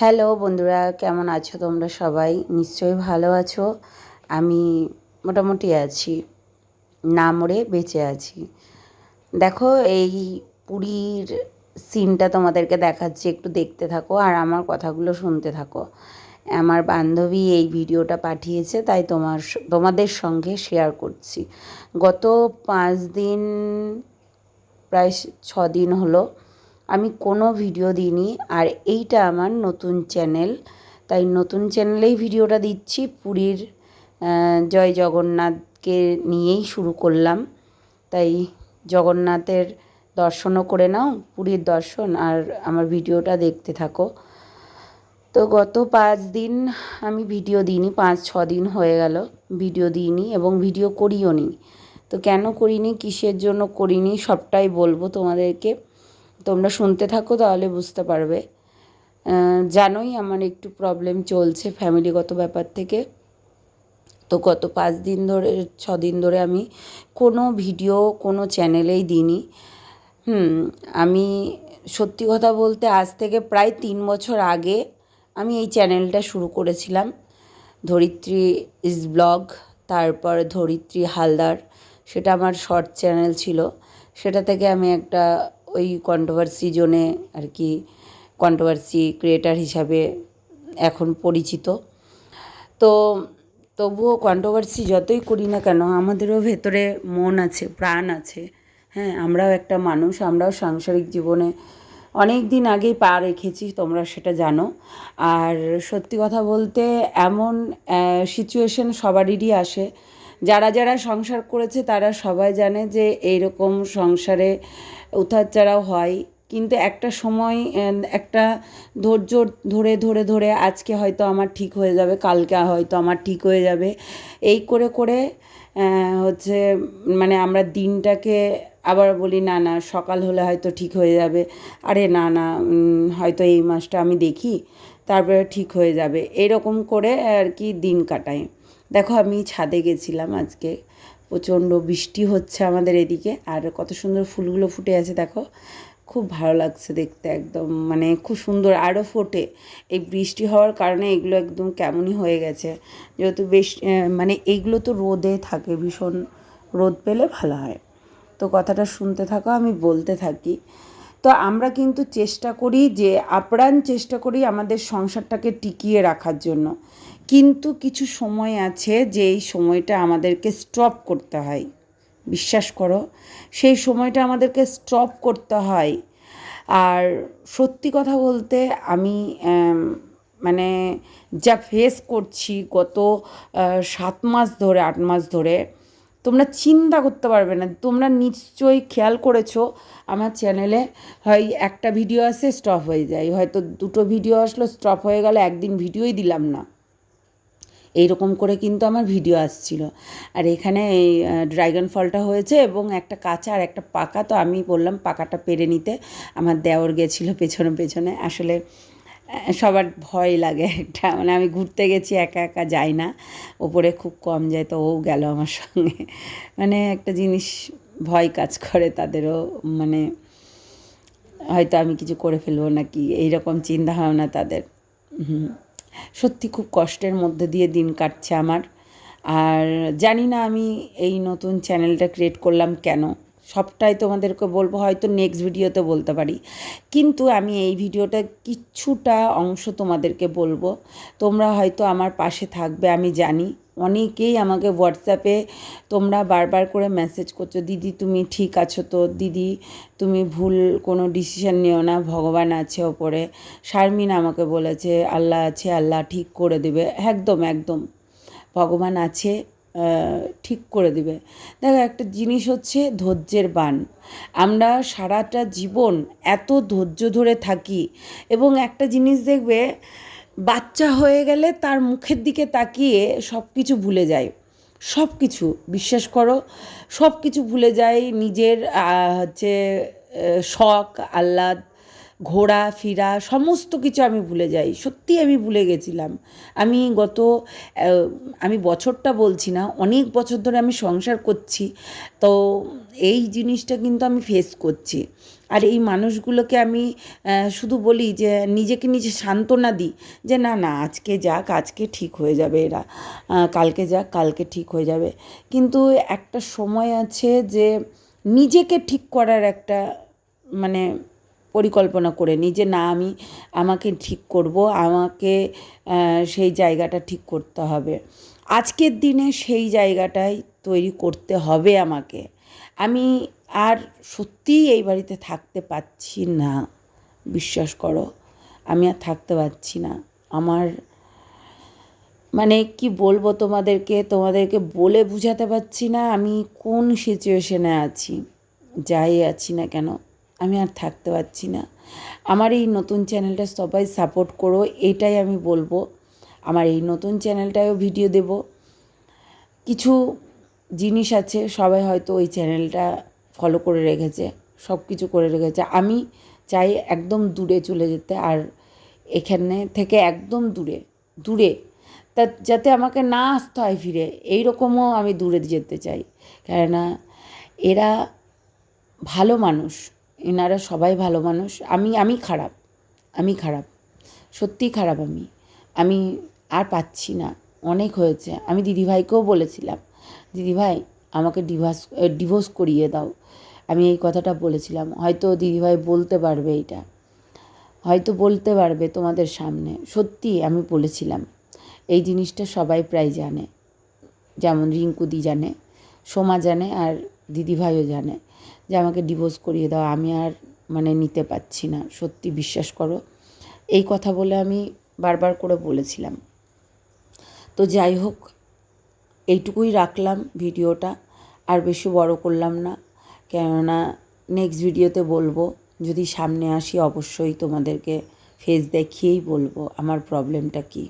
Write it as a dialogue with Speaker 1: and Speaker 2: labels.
Speaker 1: Hello বন্ধুরা, কেমন আছো তোমরা সবাই? নিশ্চয়ই ভালো আছো। আমি মোটামুটি আছি, না মরে বেঁচে আছি। দেখো, এই পুরীর সিনটা তোমাদেরকে দেখাচ্ছি, একটু দেখতে থাকো আর আমার কথাগুলো শুনতে থাকো। আমার বান্ধবী এই ভিডিওটা পাঠিয়েছে, তাই তোমার তোমাদের সঙ্গে শেয়ার করছি। গত পাঁচ দিন, প্রায় ছ দিন হলো আমি কোনো ভিডিও দিইনি, আর এইটা আমার নতুন চ্যানেল তাই নতুন চ্যানেলেই ভিডিওটা দিচ্ছি পুরীর জয় জগন্নাথকে নিয়েই শুরু করলাম। তাই জগন্নাথের দর্শনও করে নাও, পুরীর দর্শন, আর আমার ভিডিওটা দেখতে থাকো। তো গত পাঁচ দিন আমি ভিডিও দিইনি, পাঁচ, ছ দিন হয়ে গেল ভিডিও দিইনি এবং ভিডিও করিও নি। তো কেন করিনি, কিসের জন্য করিনি, সবটাই বলব তোমাদেরকে। তোমরা শুনতে থাকো, তাহলে বুঝতে পারবে। জানোই আমার একটু প্রবলেম চলছে ফ্যামিলিগত ব্যাপার থেকে। তো গত পাঁচ দিন ধরে, ছ দিন ধরে আমি কোনো ভিডিও কোনো চ্যানেলেই দিইনি। হুম, আমি সত্যি কথা বলতে আজ থেকে প্রায় তিন বছর আগে আমি এই চ্যানেলটা শুরু করেছিলাম। ধরিত্রী ইজ ব্লগ, তারপর ধরিত্রী হালদার, সেটা আমার শর্ট চ্যানেল ছিল। সেটা থেকে আমি একটা ওই কন্ট্রোভার্সি জোনে আর কি কন্ট্রোভার্সি ক্রিয়েটার হিসাবে এখন পরিচিত। তো তবুও কন্ট্রোভার্সি যতই করি না কেন, আমাদেরও ভেতরে মন আছে, প্রাণ আছে। হ্যাঁ আমরাও একটা মানুষ, আমরাও সাংসারিক জীবনে অনেক দিন আগেই পা রেখেছি, তোমরা সেটা জানো। আর সত্যি কথা বলতে এমন সিচুয়েশন সবারই আসে যারা যারা সংসার করেছে তারা সবাই জানে যে এইরকম সংসারে উতারচাড়াও হয়। কিন্তু একটা সময় একটা ধৈর্য ধরে ধরে ধরে আজকে হয়তো আমার ঠিক হয়ে যাবে, কালকে হয়তো আমার ঠিক হয়ে যাবে। এই করে করে হচ্ছে মানে আমরা দিনটাকে আবার বলি, না না, সকাল হলে হয়তো ঠিক হয়ে যাবে। আরে, না না হয়তো এই মাসটা আমি দেখি, তারপরে ঠিক হয়ে যাবে। এরকম করে আর কি দিন কাটাই। দেখো, আমি ছাদে গেছিলাম আজকে। প্রচণ্ড বৃষ্টি হচ্ছে আমাদের এদিকে, আর কত সুন্দর ফুলগুলো ফুটে আছে দেখো। খুব ভালো লাগছে দেখতে একদম মানে খুব সুন্দর আরও ফোটে। এই বৃষ্টি হওয়ার কারণে এগুলো একদম কেমনই হয়ে গেছে। যেহেতু বেশ মানে এইগুলো তো রোদে থাকে, ভীষণ রোদ পেলে ভালো হয়। তো কথাটা শুনতে থাকো, আমি বলতে থাকি। তো আমরা কিন্তু চেষ্টা করি যে, আপ্রাণ চেষ্টা করি আমাদের সংসারটাকে টিকিয়ে রাখার জন্য। কিন্তু কিছু সময় আছে যে এই সময়টা আমাদেরকে স্টপ করতে হয়। বিশ্বাস করো, সেই সময়টা আমাদেরকে স্টপ করতে হয়। আর সত্যি কথা বলতে আমি মানে যা ফেস করছি গত সাত মাস ধরে, আট মাস ধরে, তোমরা চিন্তা করতে পারবে না। তোমরা নিশ্চয়ই খেয়াল করেছ, আমার চ্যানেলে হয় একটা ভিডিও আসে স্টপ হয়ে যায়। হয়তো দুটো ভিডিও আসলো স্টপ হয়ে গেল, একদিন ভিডিওই দিলাম না। এইরকম করে কিন্তু আমার ভিডিও আসছিল। আর এখানে এই ড্রাগন ফলটা হয়েছে এবং একটা কাঁচা আর একটা পাকা, তো আমি বললাম পাকাটা পেরে নিতে। আমার দেওর গেছিল পেছনে পেছনে। আসলে সবার ভয় লাগে একটা মানে আমি ঘুরতে গেছি, একা একা যাই না। ওপরে খুব কম যায়, তো ও গেল আমার সঙ্গে। মানে একটা জিনিস ভয় কাজ করে তাদেরও মানে হয়তো আমি কিছু করে ফেলব নাকি, এইরকম চিন্তা ভাবনা তাদের। হুম। সত্যি খুব কষ্টের মধ্যে দিয়ে দিন কাটছে আমার। আর জানি না আমি এই নতুন চ্যানেলটা ক্রিয়েট করলাম কেন। সবটাই তোমাদেরকে বলব, হয়তো নেক্সট ভিডিওতে বলতে পারি। কিন্তু আমি এই ভিডিওটা কিছুটা অংশ তোমাদেরকে বলব। তোমরা হয়তো আমার পাশে থাকবে, আমি জানি। অনেকেই আমাকে হোয়াটসঅ্যাপে তোমরা বারবার করে মেসেজ করছ, দিদি, তুমি ঠিক আছো তো? দিদি, তুমি ভুল কোনো ডিসিশন নিও না, ভগবান আছে ওপরে। শারমিন আমাকে বলেছে, আল্লাহ আছে, আল্লাহ ঠিক করে দেবে। একদম একদম। ভগবান আছে ঠিক করে দিবে। দেখো, একটা জিনিস হচ্ছে ধৈর্যের বান। আমরা সারাটা জীবন এত ধৈর্য ধরে থাকি এবং একটা জিনিস দেখবে বাচ্চা হয়ে গেলে তার মুখের দিকে তাকিয়ে সব কিছু ভুলে যায়। সব কিছু বিশ্বাস করো সব কিছু ভুলে যায় নিজের হচ্ছে শখ, আহ্লাদ, ঘোরা, ফিরা, সমস্ত কিছু আমি ভুলে যাই। সত্যি আমি ভুলে গেছিলাম। আমি গত আমি বছরটা বলছি না, অনেক বছর ধরে আমি সংসার করছি। তো এই জিনিসটা কিন্তু আমি ফেস করছি। আর এই মানুষগুলোকে আমি শুধু বলি যে নিজেকে নিজে সান্ত্বনা দিই যে না না, আজকে যাক, আজকে ঠিক হয়ে যাবে এরা কালকে যাক, কালকে ঠিক হয়ে যাবে। কিন্তু একটা সময় আছে যে নিজেকে ঠিক করার একটা মানে পরিকল্পনা করে নিই যে না, আমি, আমাকে ঠিক করব, আমাকে সেই জায়গাটা ঠিক করতে হবে। আজকের দিনে সেই জায়গাটাই তৈরি করতে হবে আমাকে। আমি আর সত্যিই এই বাড়িতে থাকতে পারছি না। বিশ্বাস করো, আমি আর থাকতে পারছি না। আমার মানে কি বলব তোমাদেরকে তোমাদেরকে বলে বুঝাতে পারছি না আমি কোন সিচুয়েশনে আছি। যাই আছি না কেন, আমি আর থাকতে পারছি না। আমার এই নতুন চ্যানেলটা সবাই সাপোর্ট করো, এটাই আমি বলব। আমার এই নতুন চ্যানেলটায়ও ভিডিও দেব। কিছু জিনিস আছে, সবাই হয়তো ওই চ্যানেলটা ফলো করে রেখেছে সব কিছু করে রেখেছে। আমি চাই একদম দূরে চলে যেতে আর এখানে থেকে একদম দূরে দূরে। তা যাতে আমাকে না আসতে হয় ফিরে এই রকমও আমি দূরে যেতে চাই। কেননা এরা ভালো মানুষ, এনারা সবাই ভালো মানুষ। আমি আমি খারাপ আমি খারাপ, সত্যিই খারাপ আমি। আমি আর পাচ্ছি না, অনেক হয়েছে। আমি দিদিভাইকেও বলেছিলাম, দিদিভাই আমাকে ডিভোর্স ডিভোর্স করিয়ে দাও। আমি এই কথাটা বলেছিলাম। হয়তো দিদিভাই বলতে পারবে এইটা। হয়তো বলতে পারবে তোমাদের সামনে। সত্যি আমি বলেছিলাম। এই জিনিসটা সবাই প্রায় জানে। যেমন রিঙ্কুদি জানে, সোমা জানে আর দিদিভাইও জানে যে আমাকে ডিভোর্স করিয়ে দাও। আমি আর মানে নিতে পারছি না। সত্যি বিশ্বাস করো। এই কথা বলে আমি বারবার করে বলেছিলাম। তো যাই হোক, এইটুকুই রাখলাম ভিডিওটা। আর বেশি বড় করলাম না। কেননা নেক্সট ভিডিওতে বলব, যদি সামনে আসি অবশ্যই তোমাদেরকে ফেস দেখিয়েই বলব আমার প্রবলেমটা কী।